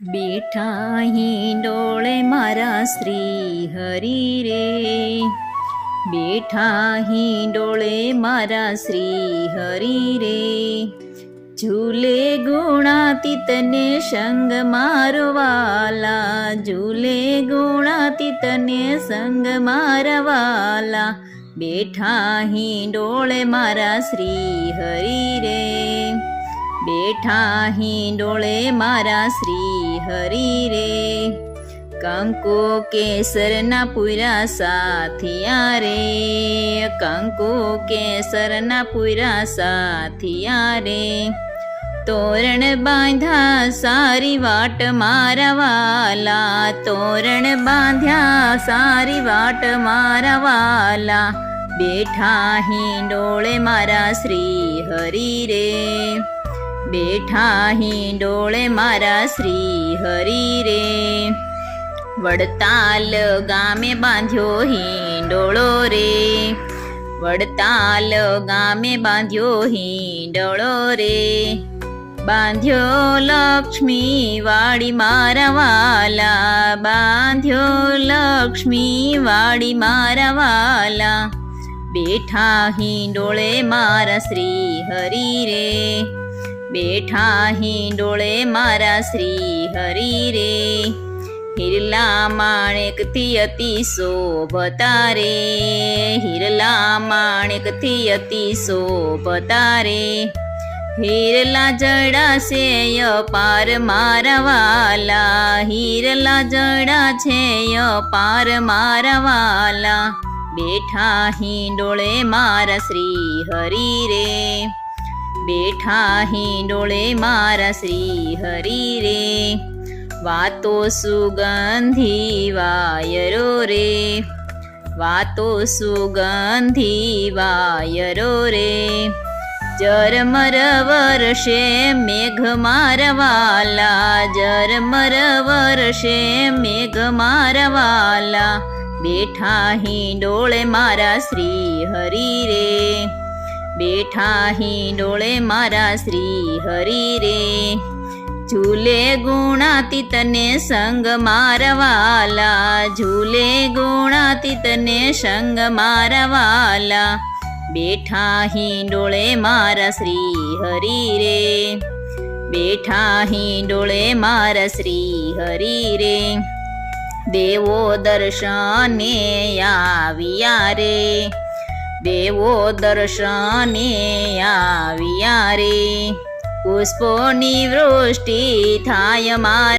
બેઠા ડોળે મારા શ્રી હરિ રે. બેઠા ડોળે મારા શ્રી હરિ રે. ઝૂલે ગુણાતીતને સંગ મારવાલા. ઝૂલે ગુણાતીતને સંગ મારવાલા. બેઠા ડોળે મારા શ્રી હરિ રે. બેઠા ડોળે મારા શ્રી હરિ રે. કંકુ કેસરના પૂરા સાથિયા રે. કંકુ કેસરના પૂરા સાથિયા રે. તોરણ બાંધ્યા સારી વાટ મારા વાલા. તોરણ બાંધ્યા સારી વાટ મારા વાલા. બેઠા હિંડોળે મારા શ્રી હરિ રે. બેઠા હિંડોળે મારા શ્રી હરિ રે. વડતાલ ગામે બાંધ્યો હિંડોળો રે. વડતાલ ગામે બાંધ્યો હિંડોળો રે. બાંધ્યો લક્ષ્મી વાડી મારા વાલા. બાંધ્યો લક્ષ્મી વાડી મારા વાલા. બેઠા હિંડોળે મારા શ્રી હરી રે. બેઠા હિંડોળે મારા શ્રી હરિ રે. હિરલા માણેકથી અતિ શોભતા રે હિરલા માણેકથી અતિ શોભતા રે હિરલા જડાશેય પાર મારા વાલા. હિરલા જડા છે પાર મારા વાલા. બેઠા હિંડોળે મારા શ્રી હરિ રે. બેઠા હિંડોળે મારા શ્રી હરિ રે વાતો સુગંધી વાયરો રે. વાતો સુગંધી વાયરો રે. જરમર વર્ષે મેઘ મારવાલા. જરમર વર્ષે મેઘ મારવાલા. બેઠા હિંડોળે મારા શ્રી હરિ રે બેઠા હિંડોળે મારા શ્રી હરિ રે. ઝૂલે ગુણાતીતને સંગ મારવાલા. ઝૂલે ગુણાતીતને સંગ મારવાલા. બેઠા હિંડોળે મારા શ્રી હરિ રે. બેઠા હિંડોળે મારા શ્રી હરિ રે. દેવો દર્શને આવ્યા રે. દેવો દર્શને આવ્યા રે. પુષ્પોની વૃષ્ટિ થાય મારા.